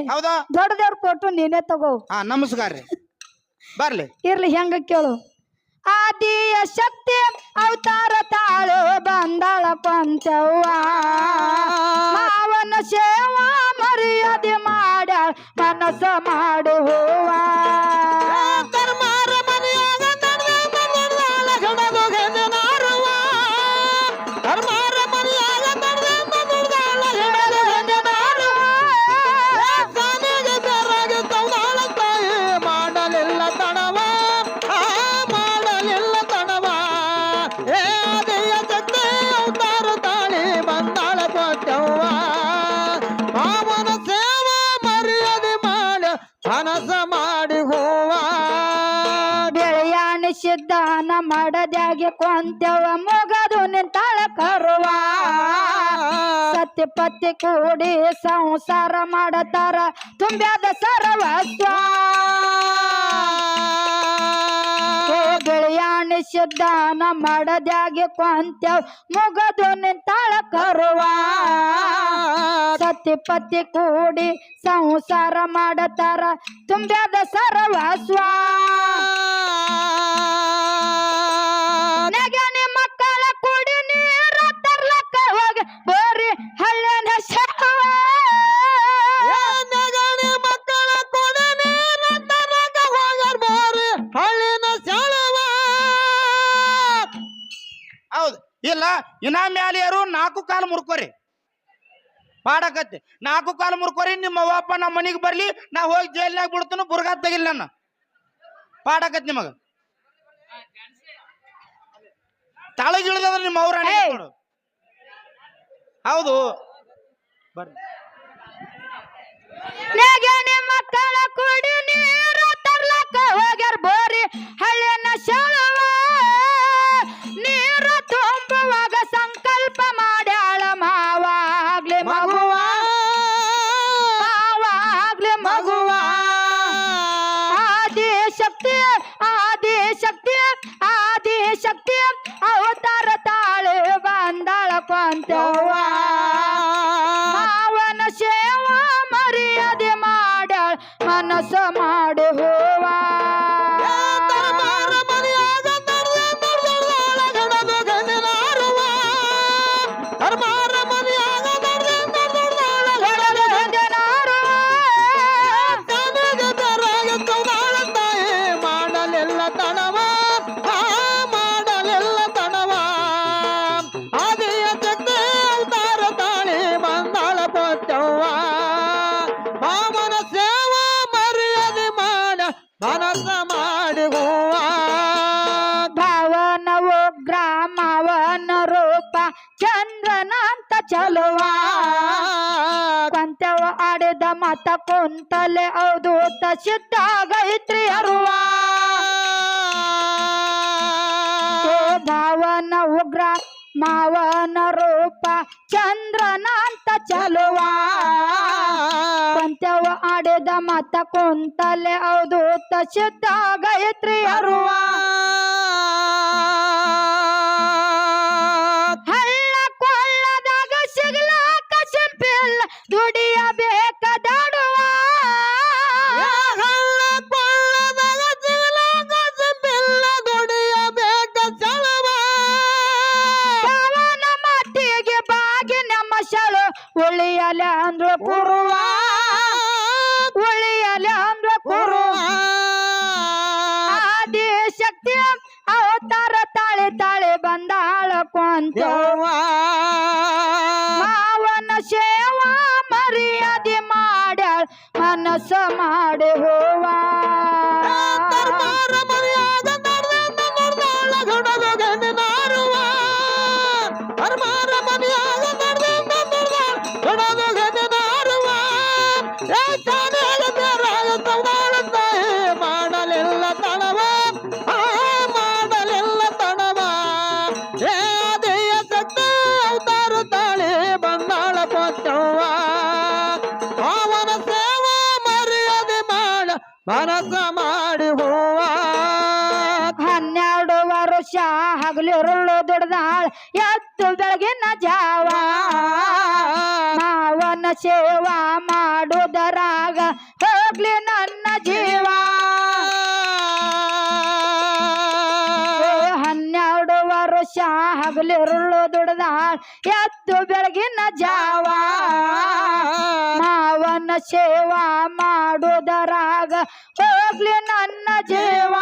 ಹೌದಾ? ದೊಡ್ಡದೇವ್ರ ಫೋಟೋ ನೀನೇ ತಗೋ. ಹಾ ನಮಸ್ಕಾರ ರೀ. ಬರ್ಲಿ. ಇರ್ಲಿ ಹೆಂಗ ಕೇಳು. ಆದಿಯ ಶಕ್ತಿ ಅವತಾರ ತಾಳು ಬಂದಾಳ ಪಂಚವ್ವ. ಮಾವನ ಸೇವಾ ಮರ್ಯಾದೆ ಮಾಡ್ಯಾಳ ಮನಸ್ಸ ಮಾಡು ಕೊಂತೆವ ಮುಗದು ನಿಂತಾಳ ಕರುವ. ಸತ್ಯಪತಿ ಕೂಡಿ ಸಂಸಾರ ಮಾಡತಾರ, ತುಂಬ್ಯಾದ ಸರ್ವಸ್ವ. ಸಿದ್ಧಾನ ಮಾಡದ್ಯಾಗಿ ಕೊಂತ್ಯವ್, ಮುಗದು ನಿಂತಾಳ ಕರುವ. ಸತ್ಯ ಕೂಡಿ ಸಂಸಾರ ಮಾಡತಾರ, ತುಂಬ್ಯಾದ ಸರ್ವಸ್ವ. ಹೌದು. ಇಲ್ಲ ಇನ್ನ ಮ್ಯಾಲಿಯರು ನಾಲ್ಕು ಕಾಲು ಮುರ್ಕೋರಿ. ಪಾಡಕತ್ತೆ ನಾಲ್ಕು ಕಾಲು ಮುರ್ಕೋರಿ ನಿಮ್ಮ ಅವ್ವಪ್ಪ ನಮ್ಮ ಮನೆಗೆ ಬರ್ಲಿ ನಾ ಹೋಗಿ ಜೈಲ್ನಾಗ ಬಿಡ್ತೀನಿ ಬುರ್ಗಾ ತೆಗಿಲ್ಲ ನಾನು. ಪಾಡಕತ್ ನಿಮಗ. ತಳಗಿಳಿದ್ರ ನಿಮ್ಮ ಅವ್ರ ಹೌದು. ಬರ್ರಿ. ಮಕ್ಕಳ ಕುಡಿ ನೀರು ತರ್ಲಕ್ಕ ಹೋಗ್ಯಾರ ಬೋರಿ. ಹಳ್ಳಿಯನ್ನ ಶವ ಸಿದ್ಧಾಗೈತ್ರಿ ಅರುವ ಭಾವನ ಉಗ್ರ ಮಾವನ ರೂಪ ಚಂದ್ರನಂತ ಚಲುವ. ಕೊಂತೆವ ಆಡಿದ ಮತ ಕುಂತಲೆ ಅವಧೂತ ಸಿದ್ಧಾಗೈತ್ರಿ ಅರುವ ಅಂದ್ರ ಕುರುವ ಸೇವಾ ಮಾಡುವುದರಾಗ ಹೋಗ್ಲಿ ನನ್ನ ಜೀವ. ಹನ್ನೆರಡು ವರ್ಷ ಹಗಲಿರುಳು ದುಡ್ದಾಳ್ ಎದ್ದು ಬೆಳಗಿನ ಜಾವ. ಮಾವನ ಸೇವಾ ಮಾಡುವುದರಾಗ ಹೋಗ್ಲಿ ನನ್ನ ಜೀವ.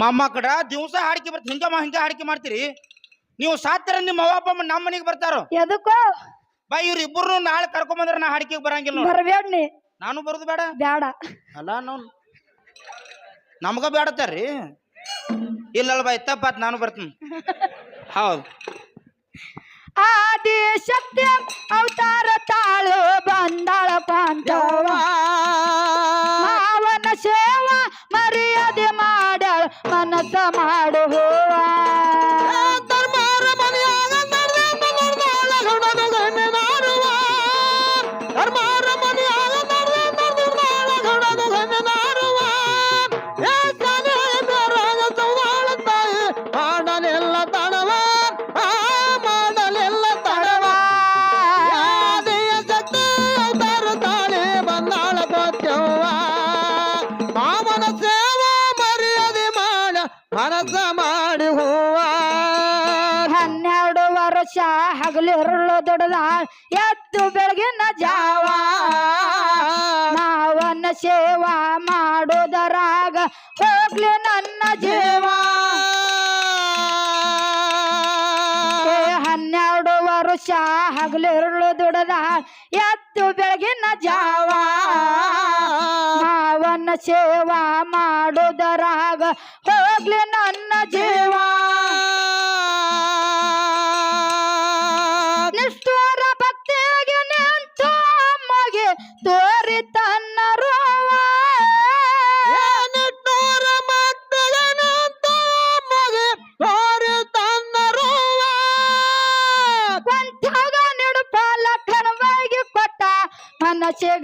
ಮೊಮ್ಮಕ್ಕಳ ದಿವಸ ಹಾಡಿಕೆ ಬರ್ತ ಹಿಂಗ ಹಿಂಗ ಹಾಡಿಕೆ ಮಾಡ್ತೀರಿ? ನೀವು ಸಾತ್ರ ನಿಮ್ಮ ಅವ್ವ ಅಪ್ಪ ನಮ್ಮ ಮನೆಗೆ ಬರ್ತಾರೋ? ಎದಕ್ಕೋ? ಬಾ ಇವ್ರು ಇಬ್ಬರು ನಾಳೆ ಕರ್ಕೊಂಡ್ ಬಂದ್ರೆ ನಾ ಹಾಡಿಕೆಗೆ ಬರಂಗಿಲ್ಲ ನೋಡು. ಬರಬೇಡ ನೀ ನಾನು ಬರುದು ಬೇಡ? ಬ್ಯಾಡ. ಅಲ್ಲ ನಾವು ನಮ್ಗ ಬೇಡತ್ತಾರ್ರಿ ಇಲ್ಲಲ್ಲ ಬಾ ತಪ್ಪಾತ್ ನಾನು ಬರ್ತೀನಿ. ಹೌದು. ಆದಿ ಶಕ್ತಿ ಅವತಾರ ತಾಳು ಬಂದಾಳ ಪಾಂಡವ ಮನಸ್ಸ ಮಾಡು ಎದ್ದು ಬೆಳಗಿನ ಜಾವ. ನಾವನ್ನ ಸೇವಾ ಮಾಡೋದರಾಗ ಹೋಗ್ಲಿ ನನ್ನ ಜೀವ. ಹನ್ನೆರಡು ವರ್ಷ ಹಗಲಿರುಳು ದುಡದ ಎತ್ತು ಬೆಳಗಿನ ಜಾವ. ನಾವನ್ನ ಸೇವಾ ಮಾಡೋದರಾಗ ಹೋಗ್ಲಿ ನನ್ನ ಜೀವ.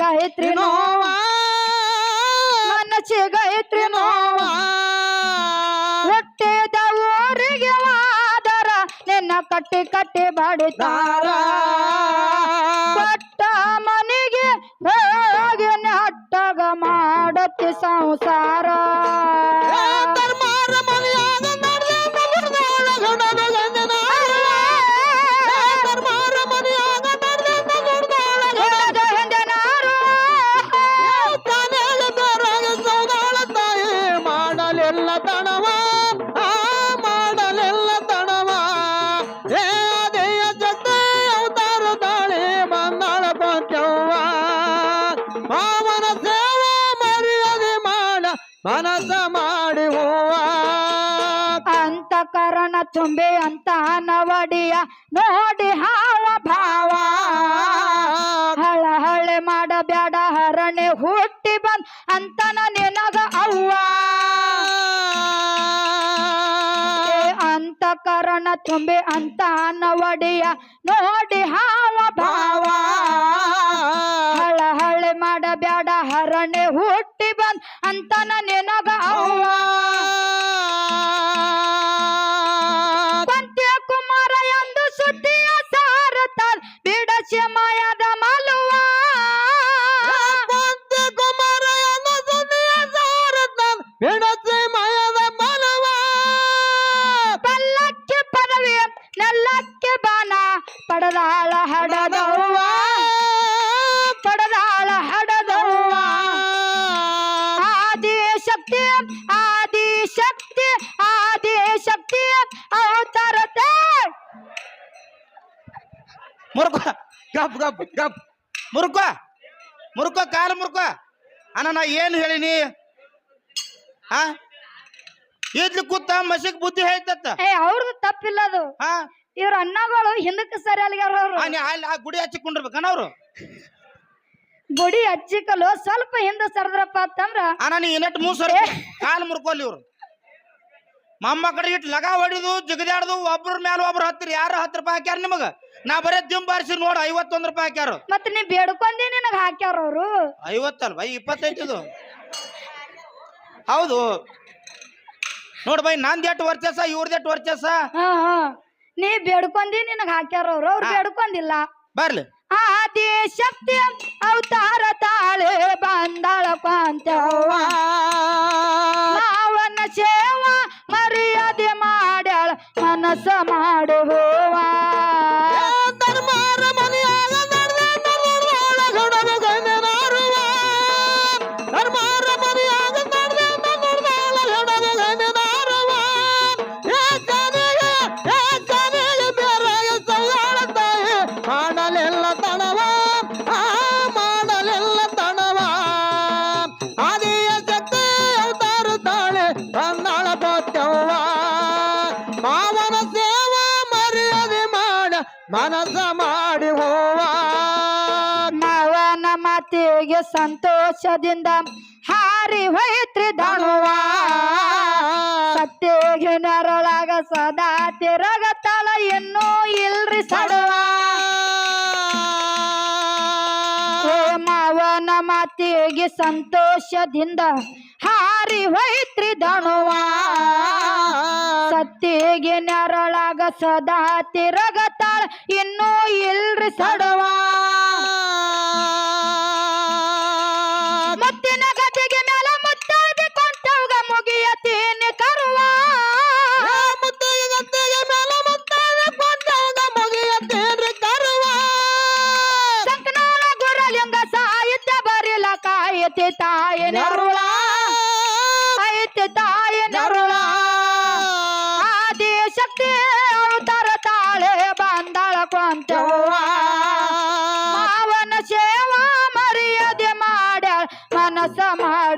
ಮನಸ್ಸಿಗ ನೋವಾ ನನ್ನಚೆ ಗಾಯತ್ರಿ ನೋವಾ ಹೊಟ್ಟೆ ಹುಟ್ಟಿದ ಊರಿಗೆ ವಾದರ ನಿನ್ನ ಕಟ್ಟಿ ಕಟ್ಟಿ ಬಡಿತಾರ. ತುಂಬಿ ಅಂತ ನವಡಿಯ ನೋಡಿ ಹಾವ ಭಾವ. ಹಳಹಳೆ ಹಳೆ ಮಾಡಬ್ಯಾಡ, ಹರಣೆ ಹುಟ್ಟಿ ಬಂದ್ ಅಂತನ ನಿನಗ ಅವ್ವ. ಅಂತ ಕರಣ ತುಂಬಿ ಅಂತ ನವಡಿಯ ನೋಡಿ ಹಾವ ಭಾವ. ಹಳಹಳೆ ಹಳೆ ಮಾಡಬ್ಯಾಡ, ಹರಣೆ ಹುಟ್ಟಿ ಬಂದ್ ಅಂತನ ಗಪ್ ಗಪ್ ಗಪ್. ಮುರುಕ ಮುರುಕ ಕಾಲ ಮುರುಕ. ಅಣ್ಣ ನಾ ಏನು ಹೇಳಿನಿ? ಹಾ ಇದ್ಲಿ ಕೂತ ಮಸಿಗ್ ಬುದ್ಧಿ ಹೇಳ್ತತ್ತ. ಏ ಅವ್ರದ್ದು ತಪ್ಪಿಲ್ಲ ಅದು. ಹಾ ಇವ್ರ ಅಣ್ಣಗಳು ಹಿಂದಕ್ಕೆ ಸರಿ ಅಲ್ಲಿಗೆ ಅವ್ರು. ಆ, ನೀ ಅಲ್ಲಿ ಆ ಗುಡಿ ಹಚ್ಚಿಕೊಂಡಿರ್ಬೇಕನ ಅವ್ರು. ಗುಡಿ ಹಚ್ಚಿಕಲು ಸ್ವಲ್ಪ ಹಿಂದೆ ಸರದ್ರಪ್ಪ ಅಂತಂದ್ರ ಅಣ್ಣ ನೀ ಇನ್ನಟ್ಟು ಮೂಸರ ಕಾಲು ಮುರ್ಕೊಲ್ಲಿ ಇವ್ರು. ಮೊಮ್ಮಕ್ಕಳಿಗೆ ಇಟ್ಟು ಲಗ ಹೊಡಿದು ಜಿಗದಾಡ್ದು ಒಬ್ರ ಮೇಲೆ ಒಬ್ರು ಹತ್ತಿರ ಯಾರು ಹತ್ತು ರೂಪಾಯಿ ಹಾಕ್ಯಾರ ನಿಮಗ? ನಾ ಬರೇ ದಿಂಬಾರಿಸಿ ನೋಡು ಐವತ್ತೊಂದು ರೂಪಾಯಿ ಹಾಕ್ಯಾರ. ಮತ್ತೆ ನೀ ಬೇಡ್ಕೊಂಡಿ ನಿನಗ ಹಾಕ್ಯಾರ ಅವ್ರು. ಬೈ ಇಪ್ಪತ್ತೈದು ಇದು. ಹೌದು. ನೋಡ್ ಬೈ ನಂದ್ ಎಷ್ಟು ವರ್ಚಸ ಇವ್ರದ್ದು ಎಷ್ಟು ವರ್ಚಸ ಹಾ ಹಾ. ನೀ ಬೇಡ್ಕೊಂಡಿ ನಿನಗ ಹಾಕ್ಯಾರ ಅವ್ರು. ಅವ್ರು. ಬೇಡ್ಕೊಂಡಿಲ್ಲ. ಬರ್ಲಿ. ಆದಿ ಶಕ್ತಿ ಅವತಾರ ತಾಳೆ ಬಂದಾಳ ಕೊಂತವ್ವ ಮನಸ ಮಾಡುವ ಮಾಡ ಮನಸ್ಸ ಮಾಡಿ ಹೋವ. ಮಾವನ ಮಾತಿಗೆ ಸಂತೋಷದಿಂದ ಹಾರಿ ಹೋಯ್ತ್ರಿ ಧನುವ ಸತ್ಯಗೆ ನರಳಾಗ ಸದಾ ತಿರಗತಾಳ ಇನ್ನೂ ಇಲ್ರಿ ಸಡುವ. ಮಾವನ ಮಾತಿಗೆ ಸಂತೋಷದಿಂದ ಹಾರಿ ವೈತ್ರಿ ದಣುವ. ಸತ್ತಿಗೆ ನೆರಳಾಗ ಸದಾ ತಿರಗತಾಳ ಇನ್ನೂ ಇಲ್ರಿ ಸಡವ. ಕಾಯತಿ ತಾಯಿ ನರುಳ ಐತಿ ತಾಯಿ ನರುಳ. ಆದಿ ಶಕ್ತಿ ಅವತಾರ ತಾಳೆ ಬಂದಾಳ ಕೊಂತವ್ವ ಮಾವನ ಸೇವಾ ಮರ್ಯಾದೆ ಮಾಡ್ಯಾಳ ಮನಸ್ಸ ಮಾಡುವ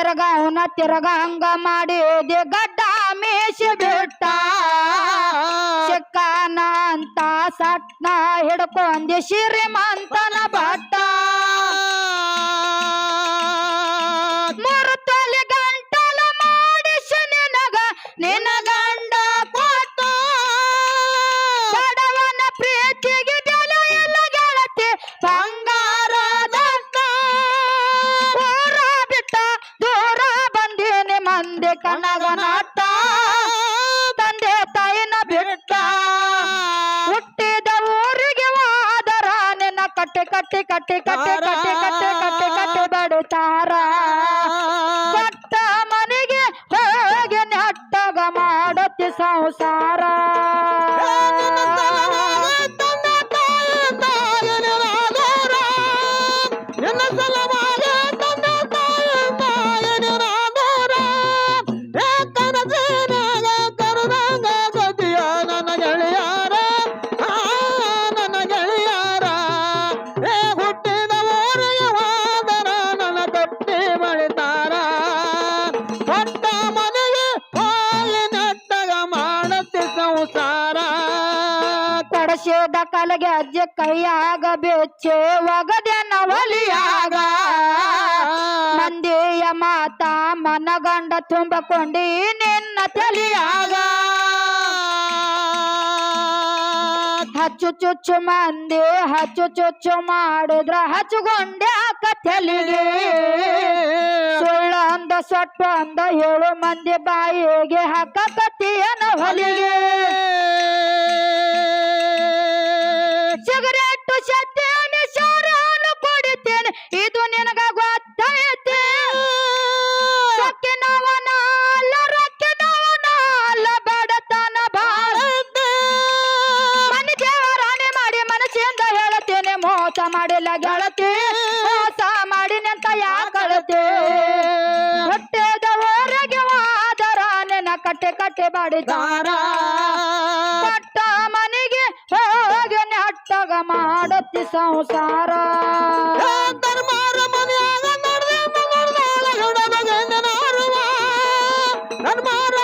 ತಿರಗ ಅವನ ತಿರಗ ಹಂಗ ಮಾಡಿ ಓದಿ ಗಡ್ಡ ಮೇಸಿ ಬಿಟ್ಟ. ಸಿಕ್ಕನ ಅಂತ ಸಟ್ನ ಹಿಡ್ಕೊಂಡಿ, ಶ್ರೀಮಂತನ ಬಟ್ಟ. ಸಂಸಾರ. ಸಂಸಾರ. ಕೊಡಸಿದ ಕಲಗೆ ಅಜ್ಜಿ ಕೈಯಾಗ ಬೆಚ್ಚೆ ಒಗದೆ ಒಲಿಯಾಗ ಮಂದಿಯ ಮಾತ ಮನಗಂಡ ತುಂಬಕೊಂಡಿ ನಿನ್ನ ತಲಿಯಾಗ. ಹಚ್ಚು ಚುಚ್ಚು ಮಂದಿ ಹಚ್ಚು ಚುಚ್ಚು ಮಾಡಿದ್ರ ಹಚ್ಚುಗೊಂಡೆ ಕಥೆಲಿಗೆ. ಸೊಟ್ಟು ಅಂದ ಏಳು ಮಂದಿ ಬಾಯಿಗೆ ಹಾಕಕತ್ತಿಯನ ಹೊಲಿಗೆ. ಸಂಸಾರ ಧರ್ಮಾರ ಮನೆಯಾಗ ನಡೆದ ನಡೆದಾಳ ಗಂಡನ ಗಂಡನಾರುವ ಧರ್ಮಾರ